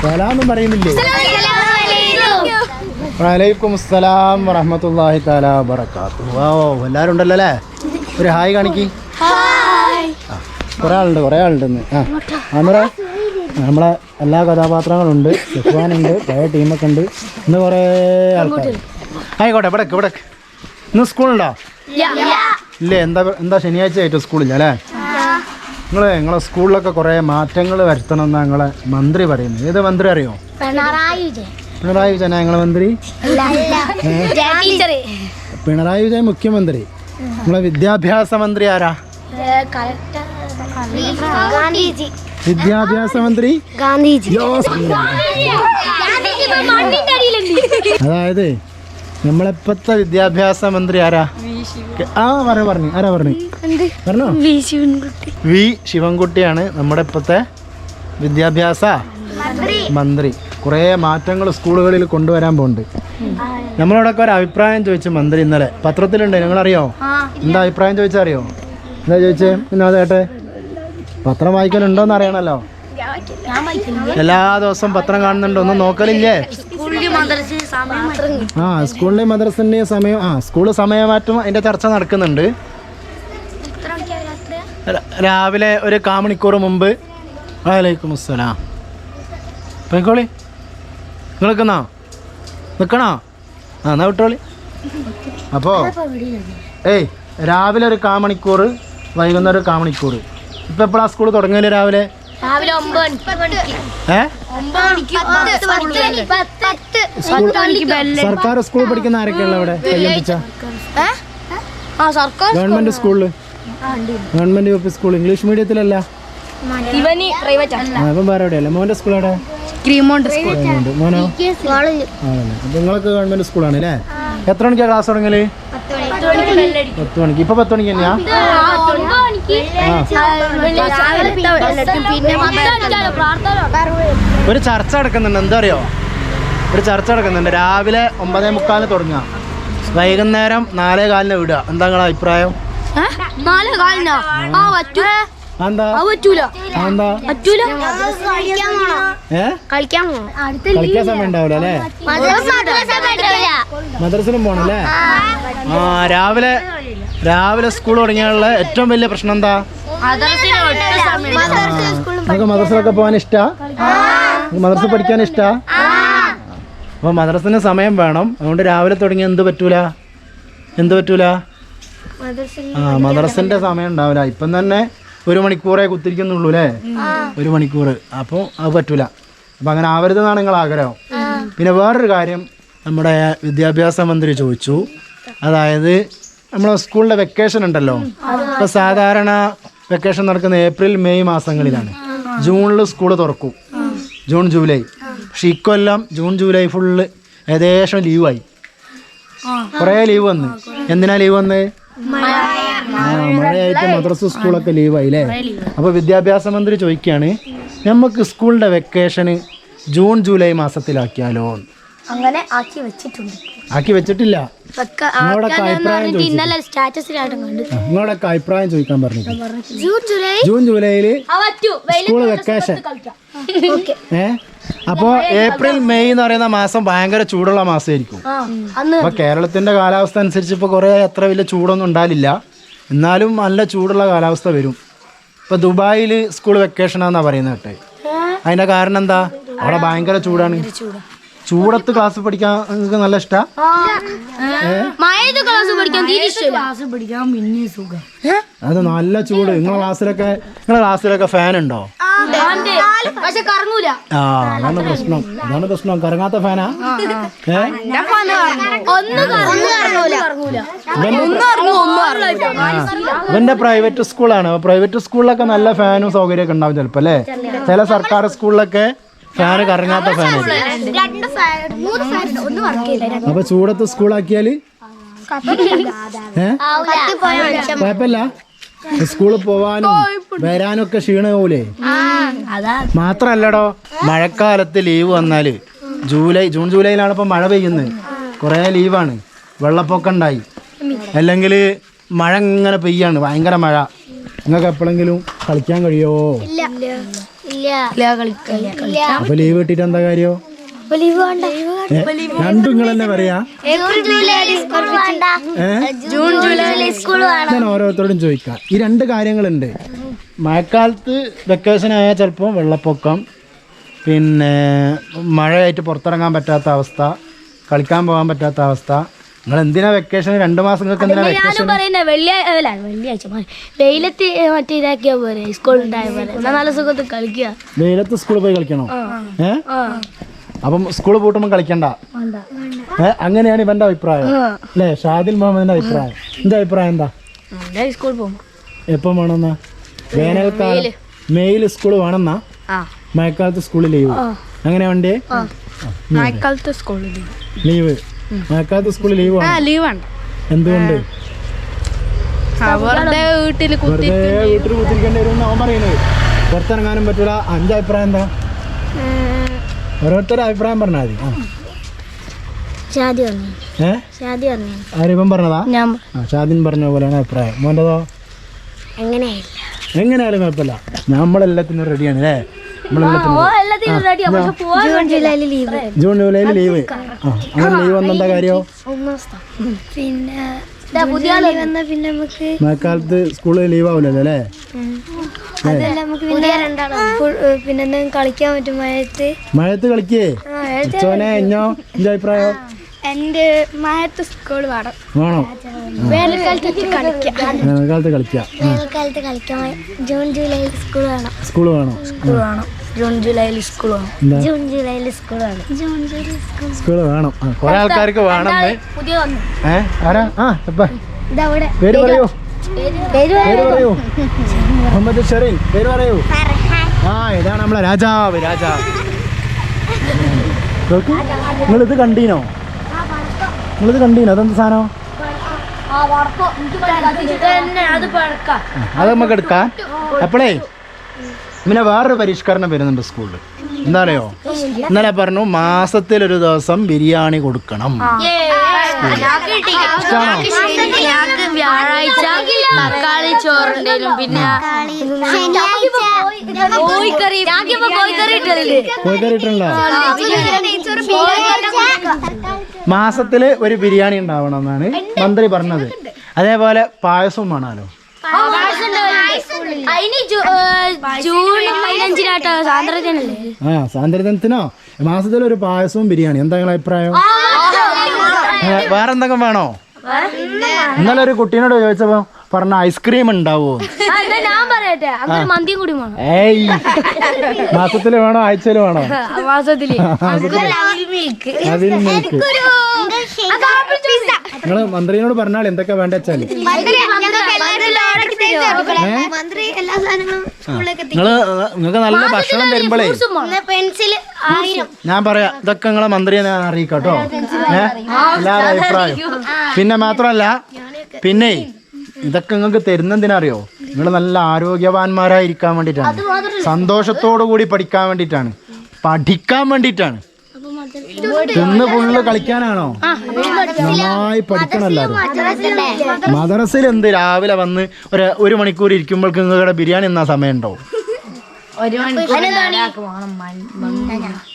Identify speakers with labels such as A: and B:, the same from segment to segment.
A: സലാമൊന്നും പറയുന്നില്ലേ? വലൈക്കും അസ്സലാം വറഹമത്തല്ലാഹി താല വബറകാത്തു ഓ എല്ലാവരും ഉണ്ടല്ലോ അല്ലേ ഒരു ഹായ്. കാണിക്ക് കുറേ ആളുണ്ട് കുറേ ആളുണ്ട് ആ അമറ നമ്മളെ എല്ലാ കഥാപാത്രങ്ങളുണ്ട് ഉണ്ട് പഴയ ടീമൊക്കെ ഉണ്ട് ഇന്ന് കുറേ ആൾക്കാർ ആയിക്കോട്ടെ ഇവിടെ ഇവിടെ ഇന്ന് സ്കൂളുണ്ടോ? ഇല്ലേ. എന്താ എന്താ ശനിയാഴ്ച ആയിട്ട് സ്കൂളില്ല അല്ലേ? നിങ്ങൾ നിങ്ങളെ സ്കൂളിലൊക്കെ കുറേ മാറ്റങ്ങൾ വരുത്തണം എന്നാ നിങ്ങളെ മന്ത്രി പറയുന്നത്. ഏത് മന്ത്രി അറിയോ?
B: പിണറായി വിജയൻ.
A: പിണറായി വിജയൻ നിങ്ങളെ മന്ത്രി? പിണറായി വിജയൻ മുഖ്യമന്ത്രി. നിങ്ങളെ വിദ്യാഭ്യാസ മന്ത്രി ആരാ? വിദ്യാഭ്യാസ മന്ത്രി? അതായത് നമ്മളിപ്പോഴത്തെ വിദ്യാഭ്യാസ മന്ത്രി ആരാ? ആ പറഞ്ഞു പറഞ്ഞു. ആരാ പറഞ്ഞു? പറഞ്ഞോ? വി ശിവൻകുട്ടിയാണ് നമ്മുടെ ഇപ്പോഴത്തെ വിദ്യാഭ്യാസ മന്ത്രി. കുറേ മാറ്റങ്ങൾ സ്കൂളുകളിൽ കൊണ്ടുവരാൻ പോകുന്നുണ്ട് നമ്മളോടൊക്കെ ഒരു അഭിപ്രായം ചോദിച്ചു മന്ത്രി ഇന്നലെ. പത്രത്തിലുണ്ട് നിങ്ങളറിയോ? എന്താ അഭിപ്രായം ചോദിച്ചാൽ അറിയോ എന്താ ചോദിച്ചേ? പിന്നെ അതേട്ടെ പത്രം വായിക്കലുണ്ടോന്ന് അറിയണല്ലോ. എല്ലാ ദിവസവും പത്രം കാണുന്നുണ്ടോ? ഒന്നും നോക്കലില്ലേ? ആ സ്കൂളിലെ മദ്രസിന്റെയും സമയം ആ സ്കൂൾ സമയമാറ്റം അതിന്റെ ചർച്ച നടക്കുന്നുണ്ട്. രാവിലെ ഒരു കാമണിക്കൂർ മുമ്പ്. വലൈക്കും അസ്സലാം. പോയിക്കോളി. നിങ്ങൾ നിൽക്കുന്നോ നിൽക്കണോ ആ എന്നാ വിട്ടോളി. അപ്പോൾ ഏയ് രാവിലെ ഒരു കാമണിക്കൂർ വൈകുന്നേരം ഒരു കാമണിക്കൂർ. ഇപ്പോൾ എപ്പോഴാണ് സ്കൂൾ തുടങ്ങിയത് രാവിലെ?
B: രാവിലെ ഒമ്പത് മണിക്ക്.
A: സർക്കാർ സ്കൂളിൽ പഠിക്കുന്ന ആരൊക്കെയുള്ള ഇവിടെ? ഗവൺമെന്റ്
B: ആ
A: government U P school English മീഡിയത്തിലല്ല? മോന്റെ വേറെ എവിടെയല്ല സ്കൂൾ അവിടെ മോനോ? നിങ്ങളൊക്കെ ഗവൺമെന്റ് സ്കൂളാണ് അല്ലേ എത്ര മണിക്കാണ് ക്ലാസ് തുടങ്ങൽ? പത്ത് മണിക്ക്. ഇപ്പൊ പത്ത് മണിക്ക് തന്നെയാ? ഒരു ചർച്ച നടക്കുന്നുണ്ട്. എന്താ അറിയോ? ഒരു ചർച്ച നടക്കുന്നുണ്ട്. രാവിലെ ഒമ്പതേ മുക്കാലിന് തുടങ്ങുക. വൈകുന്നേരം നാലേ കാലിന് വിടുക. എന്താ നിങ്ങളുടെ അഭിപ്രായം? മദ്രസിനും
B: കളിക്കാൻ
A: സമയം ഉണ്ടാവില്ല അല്ലേ? പോണല്ലേ ആ രാവിലെ രാവിലെ സ്കൂൾ തുടങ്ങിയുള്ള ഏറ്റവും വലിയ പ്രശ്നം എന്താ? നമുക്ക് മദ്രസയിലൊക്കെ പോകാൻ ഇഷ്ടാ? മദ്രസ പഠിക്കാൻ ഇഷ്ടാ? അപ്പൊ മദ്രസിന് സമയം വേണം. അതുകൊണ്ട് രാവിലെ തുടങ്ങി എന്ത് പറ്റൂല? എന്ത് പറ്റൂല? ആ മദ്രസിന്റെ സമയം ഉണ്ടാവില്ല. ഇപ്പം തന്നെ ഒരു മണിക്കൂറേ കുത്തിരിക്കുന്നുള്ളൂ അല്ലേ? ഒരു മണിക്കൂർ അപ്പോൾ അത് പറ്റൂല. അപ്പം അങ്ങനെ ആവരുതെന്നാണ് നിങ്ങൾ ആഗ്രഹം. പിന്നെ വേറൊരു കാര്യം നമ്മുടെ വിദ്യാഭ്യാസ മന്ത്രി ചോദിച്ചു. അതായത് നമ്മളെ സ്കൂളിന്റെ വെക്കേഷൻ ഉണ്ടല്ലോ. ഇപ്പോൾ സാധാരണ വെക്കേഷൻ നടക്കുന്ന ഏപ്രിൽ മെയ് മാസങ്ങളിലാണ്. ജൂണിൽ സ്കൂൾ തുറക്കും. June July. പക്ഷെ ഇക്കൊല്ലം ജൂൺ ജൂലൈ ഫുള്ള് ഏകദേശം ലീവായി. കുറേ ലീവ് വന്ന്. എന്തിനാ ലീവ് വന്ന്? മഴയായിട്ട് മദ്രസ സ്കൂളൊക്കെ ലീവായി അല്ലേ അപ്പോൾ വിദ്യാഭ്യാസ മന്ത്രി ചോദിക്കുകയാണ് നമുക്ക് സ്കൂളിന്റെ വെക്കേഷന് ജൂൺ ജൂലൈ മാസത്തിലാക്കിയാലോ?
B: അങ്ങനെ ആക്കി വെച്ചിട്ടുണ്ട്.
A: ആക്കി വെച്ചിട്ടില്ല.
B: ഇന്നലെ
A: നിങ്ങളോടൊക്കെ അഭിപ്രായം ചോദിക്കാൻ പറഞ്ഞു
B: ജൂൺ ജൂലൈ
A: ജൂൺ ജൂലൈയിൽ സ്കൂൾ വെക്കേഷൻ ഏ? അപ്പോ ഏപ്രിൽ മെയ് എന്ന് പറയുന്ന മാസം ഭയങ്കര ചൂടുള്ള മാസമായിരിക്കും. അപ്പൊ കേരളത്തിന്റെ കാലാവസ്ഥ അനുസരിച്ച് ഇപ്പൊ കുറെ അത്ര വലിയ ചൂടൊന്നും ഉണ്ടാവില്ല. എന്നാലും നല്ല ചൂടുള്ള കാലാവസ്ഥ വരും. ഇപ്പൊ ദുബായിൽ സ്കൂൾ വെക്കേഷൻ ആണെന്നാ പറയുന്നത് കേട്ടെ. അതിന്റെ കാരണം എന്താ? അവിടെ ഭയങ്കര ചൂടാണ്. ചൂടത്ത് ക്ലാസ് പഠിക്കാൻ നിങ്ങൾക്ക് നല്ല ഇഷ്ടാ?
B: മഴയത്ത് ക്ലാസ് പഠിക്കാൻ ക്ലാസ് പഠിക്കാൻ പിന്നെ സുഖം.
A: അത് നല്ല ചൂട്. നിങ്ങളെ ക്ലാസ്സിലൊക്കെ നിങ്ങളെ ക്ലാസ്സിലൊക്കെ ഫാൻ ഉണ്ടോ?
B: പക്ഷെ കറങ്ങൂല.
A: ആ അതാണ് പ്രശ്നം. അതാണ് പ്രശ്നം. കറങ്ങാത്ത ഫാനാ ഏ?
B: ഒന്നും കറങ്ങൂല.
A: ഇവന്റെ പ്രൈവറ്റ് സ്കൂളാണ് പ്രൈവറ്റ് സ്കൂളിലൊക്കെ നല്ല ഫാനും സൗകര്യമൊക്കെ ഉണ്ടാവും ചിലപ്പോ അല്ലേ? ചില സർക്കാർ സ്കൂളിലൊക്കെ ഫാന് കറങ്ങാത്ത ഫാനായിരിക്കും
B: ഫാൻ മൂന്ന് ഒന്ന് വർക്ക് ചെയ്യില്ല
A: അപ്പൊ ചൂടത്ത് സ്കൂളാക്കിയാൽ? കുഴപ്പമില്ല. സ്കൂളിൽ പോവാനും വരാനും ഒക്കെ ക്ഷീണമാവൂലേ
B: അതാ.
A: മാത്രല്ലടോ മഴക്കാലത്ത് ലീവ് വന്നാൽ. ജൂലൈ ജൂൺ ജൂലൈയിലാണ് ഇപ്പൊ മഴ പെയ്യുന്നത്. കുറേ ലീവാണ്. വെള്ളപ്പൊക്കം ഉണ്ടായി. അല്ലെങ്കിൽ മഴ ഇങ്ങനെ പെയ്യാണ്. ഭയങ്കര മഴ. നിങ്ങൾക്ക് എപ്പോഴെങ്കിലും കളിക്കാൻ കഴിയോ?
B: ഇല്ല. ഇല്ല. ഇല്ല കളിക്കില്ല
A: അപ്പൊ ലീവ് കിട്ടിയിട്ട് എന്താ കാര്യം? രണ്ടും നിങ്ങൾ തന്നെ പറയാ? ഞാൻ ഓരോരുത്തരോടും ചോദിക്കാം. ഈ രണ്ട് കാര്യങ്ങളുണ്ട്. മഴക്കാലത്ത് വെക്കേഷൻ ആയാൽ ചിലപ്പോൾ വെള്ളപ്പൊക്കം പിന്നെ മഴയായിട്ട് പുറത്തിറങ്ങാൻ പറ്റാത്ത അവസ്ഥ കളിക്കാൻ പോകാൻ പറ്റാത്ത അവസ്ഥ. നിങ്ങൾ എന്തിനാ വെക്കേഷൻ രണ്ട് മാസം
B: വെള്ളിയാഴ്ച. വെയിലത്ത് മറ്റേ ഇതാക്കിയാ പോരെ സ്കൂൾ ഉണ്ടായ പോലെ. നല്ല കളിക്കുക
A: വെയിലത്ത് സ്കൂളിൽ പോയി കളിക്കണോ? ഏ? അപ്പം സ്കൂൾ പൂട്ടുമ്പോൾ കളിക്കണ്ട. അങ്ങനെയാണ് ഇവന്റെ അഭിപ്രായം. അല്ലേ? ഷാദിൽ മുഹമ്മദിന്റെ അഭിപ്രായം. എന്റെ അഭിപ്രായം? എന്താ?
B: സ്കൂളിൽ പോകും.
A: എപ്പം വേണമെന്നാ? വേനൽക്കാലം മെയിൽ സ്കൂൾ വേണമെന്നാ? മഴക്കാലത്ത് സ്കൂളിൽ ലീവ്. അങ്ങനെ വേണ്ടേ?
B: മഴക്കാലത്ത് സ്കൂളിൽ
A: ലീവ്. മഴക്കാലത്ത് സ്കൂളിൽ ലീവ് വേണം.
B: ലീവാണ്
A: എന്തുകൊണ്ട്?
B: വീട്ടിൽ
A: കുത്തിരിക്കേണ്ടി വരും. അവൻ പറയുന്നത്. പുറത്തിറങ്ങാനും പറ്റൂല. അഞ്ചഭിപ്രായം എന്താ? ഓരോരുത്തരുടെ അഭിപ്രായം പറഞ്ഞാൽ മതി. ആ.
B: ഷാദി പറഞ്ഞു
A: ഏ?
B: ഷാദി പറഞ്ഞു
A: ആരിപ്പം പറഞ്ഞതാ?
B: ഞാൻ
A: ആ ഷാദിൻ പറഞ്ഞ പോലെയാണ് അഭിപ്രായം. മോന്റെതോ
B: എങ്ങനെയായില്ല
A: എങ്ങനെയായാലും കുഴപ്പമില്ല. നമ്മളെല്ലാത്തിനും റെഡിയാണ് അല്ലേ?
B: ജൂൺ ജൂലൈയിൽ ലീവ്
A: ജൂൺ ജൂലൈയിൽ ലീവ് ആ അങ്ങനെ ലീവ് വന്നെന്താ കാര്യം?
B: പിന്നെ
A: മഴക്കാലത്ത് സ്കൂളിൽ ലീവ് ആവില്ലല്ലേ അല്ലേ?
B: പിന്നെ കളിക്കാൻ പറ്റും മഴയത്ത്?
A: മഴയത്ത് കളിക്കേ? ഇഞ്ഞോ എന്റെ അഭിപ്രായം?
B: എന്റെ മഴത്ത് സ്കൂൾ വേണം.
A: വേണോ?
B: വേനൽക്കാലത്ത് കളിക്കാം.
A: വേനൽക്കാലത്ത് കളിക്കാം.
B: ജൂൺ ജൂലൈ സ്കൂൾ വേണം.
A: സ്കൂൾ വേണം.
B: സ്കൂൾ വേണം. ജൂൺ ജൂലൈയിൽ സ്കൂളാണ് വേണം ജൂൺ ജൂലൈയിൽ സ്കൂൾ വേണം ജൂൺ ജൂലൈ സ്കൂൾ.
A: സ്കൂൾ വേണം. കുറെ ആൾക്കാർക്ക് ആരാ? ആ
B: ഇതവിടെ.
A: പേര് പറയൂ.
B: പേര്
A: പറയൂ. മുഹമ്മദ് ഷെറീൻ പേര് പറയൂ. ആ ഇതാണ് നമ്മളെ രാജാവ് രാജാവ്. നിങ്ങളിത് കണ്ടീനോ? നിങ്ങളിത് കണ്ടീനോ? അതെന്ത് സാധനം?
B: അത് പഴക്കാം
A: ആ, അത് നമുക്ക് എടുക്കാം. അപ്പോളേ പിന്നെ വേറൊരു പരിഷ്കരണം വരുന്നുണ്ട് സ്കൂളിൽ എന്താണോ ഇന്നലെ പറഞ്ഞു മാസത്തിൽ ഒരു ദിവസം ബിരിയാണി കൊടുക്കണം.
B: ഞങ്ങൾക്ക് വ്യാഴാഴ്ച തക്കാളി ചോറുണ്ടേലും പിന്നെ കോഴിക്കറി ഞങ്ങൾക്കിപ്പോ കോഴിക്കറി ഇട്ടല്ലേ?
A: കോഴിക്കറി ഇട്ടുണ്ടോ മാസത്തിൽ ഒരു ബിരിയാണി ഉണ്ടാവണം എന്നാണ് മന്ത്രി പറഞ്ഞത്. അതേപോലെ പായസവും വേണമല്ലോ.
B: അതിന് ജൂൺ പതിനഞ്ചിനാട്ടോ
A: ആ സ്വാതന്ത്ര്യദിനത്തിനോ മാസത്തിൽ ഒരു പായസവും ബിരിയാണി എന്താ നിങ്ങളെ അഭിപ്രായം? വേറെന്തൊക്കെ വേണോ? ഇന്നലെ ഒരു കുട്ടീനോട് ചോദിച്ചപ്പോ പറഞ്ഞ ഐസ്ക്രീം ഉണ്ടാവോ?
B: മാസത്തിൽ എന്നാ ഞാൻ പറയട്ടെ. അങ്ങനെ മന്തിയും കൂടി വേണം.
A: ഏയ്. മാസത്തിൽ വേണോ? ആഴ്ചയിൽ വേണോ?
B: നിങ്ങൾ മാസത്തിൽ.
A: അതിൽ മിൽക്ക് നിങ്ങൾ മന്ത്രിയോട് പറഞ്ഞാൽ എന്തൊക്കെ വേണ്ട വെച്ചാൽ?
B: മന്ത്രി എല്ലാ സാധനങ്ങളും
A: നിങ്ങൾ നിങ്ങൾക്ക് നല്ല ഭക്ഷണം തരുമ്പോഴേ
B: പെൻസിൽ
A: ഞാൻ പറയാം ഇതൊക്കെ നിങ്ങളെ മന്ത്രിയെ ഞാൻ അറിയിക്കാട്ടോ ഏഹ് എല്ലാവരും അഭിപ്രായം. പിന്നെ മാത്രമല്ല പിന്നെ ഇതൊക്കെ നിങ്ങൾക്ക് തരുന്നെന്തിനറിയോ? നിങ്ങൾ നല്ല ആരോഗ്യവാന്മാരായിരിക്കാൻ വേണ്ടിയിട്ടാണ് സന്തോഷത്തോടു കൂടി പഠിക്കാൻ വേണ്ടിയിട്ടാണ് പഠിക്കാൻ വേണ്ടിയിട്ടാണ് ഇന്ന് ഫുള്ള് കളിക്കാനാണോ? നന്നായി പഠിക്കണം എല്ലാവരും. മദ്രസയിൽ എന്ത് രാവിലെ വന്ന് ഒരു ഒരു മണിക്കൂർ ഇരിക്കുമ്പോഴേക്ക് നിങ്ങളുടെ ബിരിയാണി എന്നാ സമയം ഉണ്ടാവും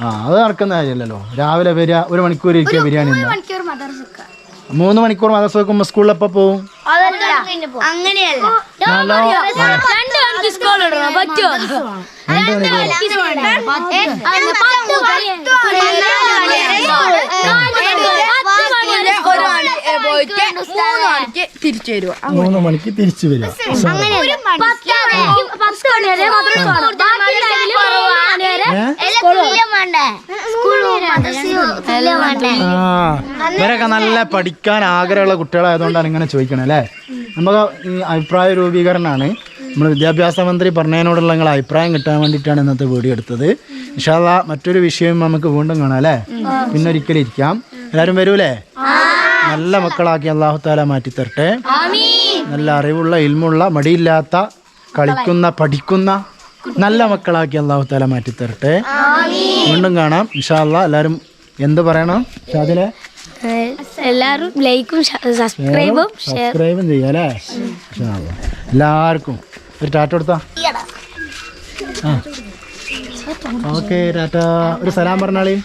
A: ആ അത് നടക്കുന്ന കാര്യമല്ലല്ലോ. രാവിലെ വരിക ഒരു മണിക്കൂർ ഇരിക്കുക ബിരിയാണി. മൂന്ന് മണിക്കൂർ മദ്രസ വെക്കുമ്പോൾ സ്കൂളിൽ എപ്പോൾ പോവും?
B: അങ്ങനെയല്ല
A: ഹലോ
B: രണ്ട് മണിക്ക് സ്കൂൾ ഇടണം പറ്റുമോ
A: രണ്ട് മണിക്കൂർ
B: തിരിച്ചു വരുക
A: മൂന്ന് മണിക്ക് തിരിച്ചു വരിക
B: പത്ത് മണി വരെ വേണം. ബാക്കി ടൈമിൽ മൂന്ന് മണി വരെ
A: ഏ? ആ ഇവരൊക്കെ നല്ല പഠിക്കാൻ ആഗ്രഹമുള്ള കുട്ടികളായതുകൊണ്ടാണ് ഇങ്ങനെ ചോദിക്കണേ അല്ലേ? നമുക്ക് ഈ അഭിപ്രായ രൂപീകരണമാണ്. നമ്മൾ വിദ്യാഭ്യാസ മന്ത്രി പറഞ്ഞതിനോടുള്ള നിങ്ങളെ അഭിപ്രായം കിട്ടാൻ വേണ്ടിയിട്ടാണ് ഇന്നത്തെ വീഡിയോ എടുത്തത്. ഇൻഷാല്ല മറ്റൊരു വിഷയം നമുക്ക് വീണ്ടും കാണാം അല്ലേ? പിന്നെ ഒരിക്കലും ഇരിക്കാം. എല്ലാവരും വരൂലേ? നല്ല മക്കളാക്കി അള്ളാഹു താല മാറ്റി തരട്ടെ നല്ല അറിവുള്ള ഇൽമുള്ള മടിയില്ലാത്ത കളിക്കുന്ന പഠിക്കുന്ന നല്ല മക്കളാക്കി അള്ളാഹു താല മാറ്റി തരട്ടെ വീണ്ടും കാണാം. ഇൻഷാല്ല എല്ലാവരും എന്ത് പറയണം? ഷാദിലെ
B: എല്ലാവരും ലൈക്കും സബ്സ്ക്രൈബും
A: സബ്സ്ക്രൈബും ചെയ്യാം അല്ലേ? ഇൻഷാ അല്ലാ. എല്ലാവർക്കും
B: ഒരു ടാറ്റ കൊടുത്താ? ആ. Okay tata. ഒരു സലാം പറഞ്ഞാളി.